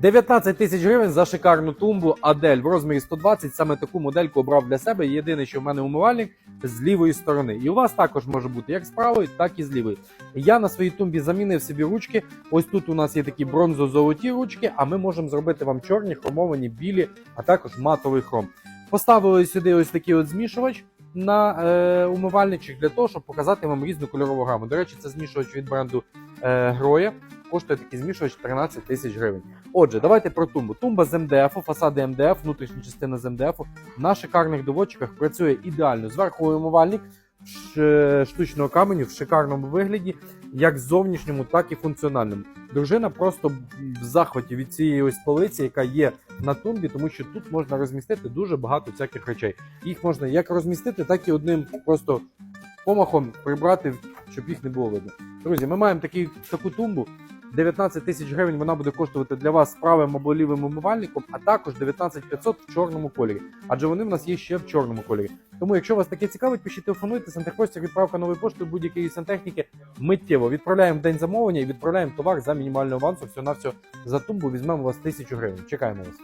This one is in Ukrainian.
19 тисяч гривень за шикарну тумбу Адель в розмірі 120. Саме таку модельку обрав для себе. Єдине, що в мене умивальник з лівої сторони. І у вас також може бути як з правої, так і з лівої. Я на своїй тумбі замінив собі ручки. Ось тут у нас є такі бронзо-золоті ручки, а ми можемо зробити вам чорні, хромовані, білі, а також матовий хром. Поставили сюди ось такий от змішувач на е, умивальничок для того, щоб показати вам різну кольорову гаму. До речі, це змішувач від бренду е, Гроя. Коштує такий змішувач 13 тисяч гривень. Отже, давайте про тумбу. Тумба з МДФ, фасади МДФ, внутрішня частина з МДФ. На шикарних доводчиках працює ідеально. Зверху умивальник штучного каменю в шикарному вигляді, як зовнішньому, так і функціональному. Дружина просто в захваті від цієї ось полиці, яка є на тумбі, тому що тут можна розмістити дуже багато всяких речей. Їх можна як розмістити, так і одним просто помахом прибрати, щоб їх не було видно. Друзі, ми маємо такий, таку тумбу. 19 тисяч гривень вона буде коштувати для вас правим або лівим умивальником, а також 19 500 в чорному кольорі. Адже вони в нас є ще в чорному кольорі. Тому, якщо вас таке цікавить, пишіть телефонуйте, Сантехпостір, відправка нової пошти, будь-якої сантехніки миттєво. Відправляємо день замовлення і відправляємо товар за мінімальну авансу. Всього на за тумбу візьмемо у вас тисячу гривень. Чекаємо вас.